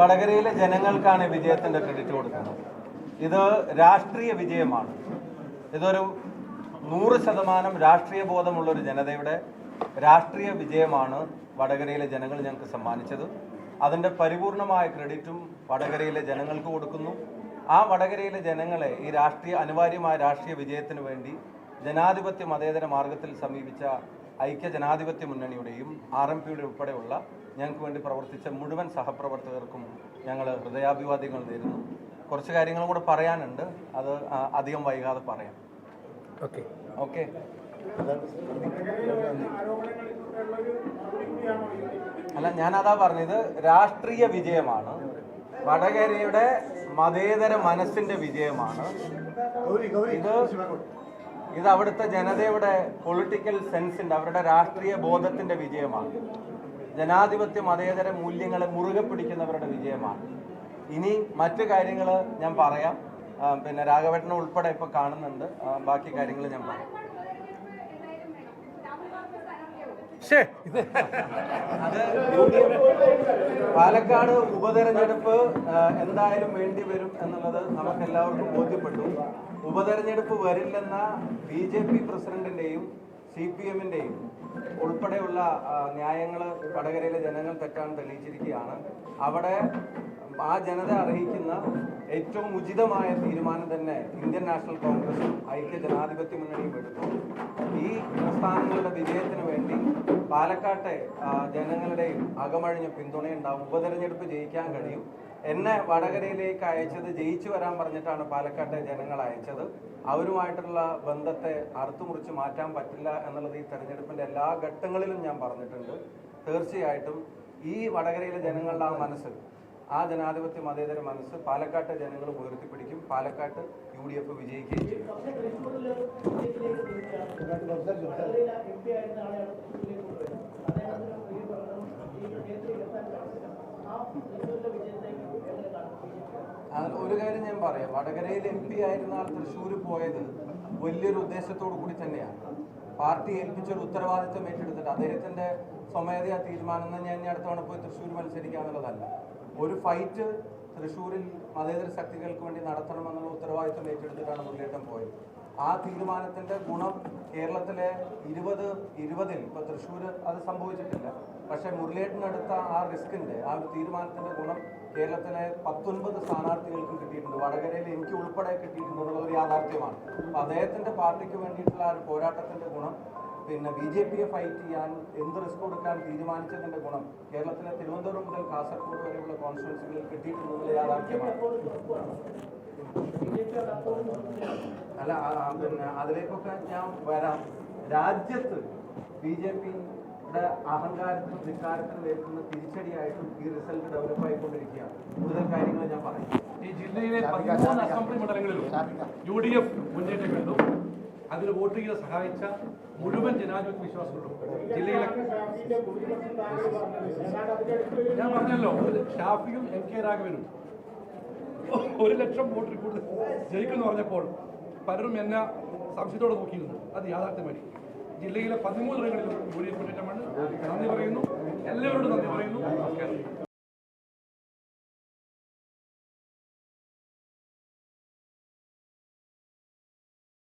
വടകരയിലെ ജനങ്ങൾക്കാണ് വിജയത്തിന്റെ ക്രെഡിറ്റ് കൊടുക്കുന്നത്. ഇത് രാഷ്ട്രീയ വിജയമാണ്. ഇതൊരു നൂറ് ശതമാനം രാഷ്ട്രീയ ബോധമുള്ള ഒരു ജനതയുടെ രാഷ്ട്രീയ വിജയമാണ് വടകരയിലെ ജനങ്ങൾ ഞങ്ങൾക്ക് സമ്മാനിച്ചത്. അതിന്റെ പരിപൂർണമായ ക്രെഡിറ്റും വടകരയിലെ ജനങ്ങൾക്ക് കൊടുക്കുന്നു. ആ വടകരയിലെ ജനങ്ങളെ ഈ രാഷ്ട്രീയ അനിവാര്യമായ രാഷ്ട്രീയ വിജയത്തിന് വേണ്ടി ജനാധിപത്യ മതേതര മാർഗത്തിൽ സമീപിച്ച ഐക്യ ജനാധിപത്യ മുന്നണിയുടെയും ആർ എം പിയുടെ ഉൾപ്പെടെയുള്ള ഞങ്ങൾക്ക് വേണ്ടി പ്രവർത്തിച്ച മുഴുവൻ സഹപ്രവർത്തകർക്കും ഞങ്ങൾ ഹൃദയാഭിവാദ്യങ്ങൾ നേരുന്നു. കുറച്ച് കാര്യങ്ങളും കൂടെ പറയാനുണ്ട്. അത് അധികം വൈകാതെ പറയാം. ഓക്കെ. ഓക്കെ. അല്ല ഞാനതാ പറഞ്ഞത് രാഷ്ട്രീയ വിജയമാണ്. വടകരയുടെ മതേതര മനസ്സിന്റെ വിജയമാണ്. ഇത് ഇത് അവിടുത്തെ ജനതയുടെ പൊളിറ്റിക്കൽ സെൻസിന്റെ അവരുടെ രാഷ്ട്രീയ ബോധത്തിന്റെ വിജയമാണ്. ജനാധിപത്യ മതേതര മൂല്യങ്ങളെ മുറുകെ പിടിക്കുന്നവരുടെ വിജയമാണ്. ഇനി മറ്റു കാര്യങ്ങൾ ഞാൻ പറയാം. പിന്നെ രാഘവേട്ടനെ ഉൾപ്പെടെ ഇപ്പൊ കാണുന്നുണ്ട്. ബാക്കി കാര്യങ്ങൾ ഞാൻ പറയാം. അത് പാലക്കാട് ഉപതെരഞ്ഞെടുപ്പ് എന്തായാലും വേണ്ടി വരും എന്നുള്ളത് നമുക്ക് എല്ലാവർക്കും ബോധ്യപ്പെട്ടു. ഉപതെരഞ്ഞെടുപ്പ് വരില്ലെന്ന ബി ജെ പി പ്രസിഡന്റിന്റെയും സി പി എമ്മിന്റെയും ഉൾപ്പെടെയുള്ള ന്യായങ്ങൾ വടകരയിലെ ജനങ്ങൾ തെറ്റാണ് തെളിയിച്ചിരിക്കുകയാണ്. അവിടെ ആ ജനത അർഹിക്കുന്ന ഏറ്റവും ഉചിതമായ തീരുമാനം തന്നെ ഇന്ത്യൻ നാഷണൽ കോൺഗ്രസും ഐക്യ ജനാധിപത്യ മുന്നണിയും എടുത്തു ഈ പ്രസ്ഥാനങ്ങളുടെ വിജയത്തിന് വേണ്ടി പാലക്കാട്ടെ ജനങ്ങളുടെയും അകമഴിഞ്ഞ പിന്തുണയുണ്ടാവും. ഉപതെരഞ്ഞെടുപ്പ് ജയിക്കാൻ കഴിയും. എന്നെ വടകരയിലേക്ക് അയച്ചത് ജയിച്ചു വരാൻ പറഞ്ഞിട്ടാണ് പാലക്കാട്ടെ ജനങ്ങൾ അയച്ചത്. അവരുമായിട്ടുള്ള ബന്ധത്തെ അറുത്തുമുറിച്ച് മാറ്റാൻ പറ്റില്ല എന്നുള്ളത് ഈ തെരഞ്ഞെടുപ്പിന്റെ എല്ലാ ഘട്ടങ്ങളിലും ഞാൻ പറഞ്ഞിട്ടുണ്ട്. തീർച്ചയായിട്ടും ഈ വടകരയിലെ ജനങ്ങളുടെ ആ മനസ്സ് ആ ജനാധിപത്യ മതേതര മനസ്സ് പാലക്കാട്ടെ ജനങ്ങൾ ഉയർത്തിപ്പിടിക്കും. പാലക്കാട്ട് യു ഡി എഫ് വിജയിക്കുകയും ചെയ്യും ഒരു കാര്യം ഞാൻ പറയാം. വടകരയിൽ എം പി ആയിരുന്ന ആൾ തൃശ്ശൂർ പോയത് വലിയൊരു ഉദ്ദേശത്തോടു കൂടി തന്നെയാണ്. പാർട്ടി ഏൽപ്പിച്ചൊരു ഉത്തരവാദിത്വം ഏറ്റെടുത്തിട്ട് അദ്ദേഹത്തിന്റെ സ്വമേധയാ തീരുമാനം ഞാൻ ഇനി അടുത്തവണ പോയി തൃശ്ശൂർ മത്സരിക്കുക എന്നുള്ളതല്ല ഒരു ഫൈറ്റ് തൃശ്ശൂരിൽ മതേതര ശക്തികൾക്ക് വേണ്ടി നടത്തണമെന്നുള്ള ഉത്തരവാദിത്വം ഏറ്റെടുത്തിട്ടാണ് മുരളീധരൻ പോയത്. ആ തീരുമാനത്തിന്റെ ഗുണം കേരളത്തിലെ ഇരുപത് ഇരുപതിൽ ഇപ്പൊ തൃശ്ശൂർ അത് സംഭവിച്ചിട്ടില്ല. പക്ഷെ മുരളീധരനെടുത്ത ആ റിസ്കിന്റെ ആ ഒരു തീരുമാനത്തിന്റെ ഗുണം കേരളത്തിലെ പത്തൊൻപത് സ്ഥാനാർത്ഥികൾക്കും കിട്ടിയിട്ടുണ്ട്. വടകരയിൽ എനിക്ക് ഉൾപ്പെടെ കിട്ടിയിട്ടുണ്ട് എന്നുള്ള ഒരു യാഥാർത്ഥ്യമാണ്. അപ്പൊ അദ്ദേഹത്തിന്റെ പാർട്ടിക്ക് വേണ്ടിയിട്ടുള്ള ആ ഒരു പോരാട്ടത്തിന്റെ ഗുണം പിന്നെ ബി ജെ പിയെ ഫൈറ്റ് ചെയ്യാൻ എന്ത് റിസ്ക് കൊടുക്കാൻ തീരുമാനിച്ചതിന്റെ ഗുണം കേരളത്തിലെ തിരുവനന്തപുരം മുതൽ കാസർഗോഡ് വരെയുള്ള കോൺസ്റ്റിറ്റ്യൻസികളിൽ കിട്ടിയിട്ടുള്ളത് യാഥാർത്ഥ്യമാണ്. അല്ല പിന്നെ അതിലേക്കൊക്കെ ഞാൻ വരാം. രാജ്യത്ത് ബി ജെ പിയുടെ അഹങ്കാരത്തിനും ധിക്കാരത്തിനും ഏൽക്കുന്ന തിരിച്ചടിയായിട്ടും ഈ റിസൾട്ട് ഡെവലപ്പ് ആയിക്കൊണ്ടിരിക്കുകയാണ്. കൂടുതൽ കാര്യങ്ങൾ ഞാൻ പറയും. ഈ ജില്ലയിലെ പതിമൂന്ന് അസംബ്ലി മണ്ഡലങ്ങളിലും യു ഡി എഫ് മുന്നേറ്റം കണ്ടു. അതിൽ വോട്ട് ചെയ്ത് സഹായിച്ച മുഴുവൻ ജനാധിപത്യ വിശ്വാസികളും ജില്ലയിലെ ഞാൻ പറഞ്ഞല്ലോ ഷാഫിയും എം കെ രാഘവനും ഒരു ലക്ഷം വോട്ടിൽ കൂടുതൽ ജയിക്കുമെന്ന് പറഞ്ഞപ്പോൾ പലരും എന്നെ സംശയത്തോടെ നോക്കിയിരുന്നു. അത് യാഥാർത്ഥ്യമായി. ജില്ലയിലെ പതിമൂന്ന് ഇടങ്ങളിലും യു ഡി മുന്നേറ്റമാണ്. നന്ദി പറയുന്നു. എല്ലാവരോടും നന്ദി പറയുന്നു. നമസ്കാരം.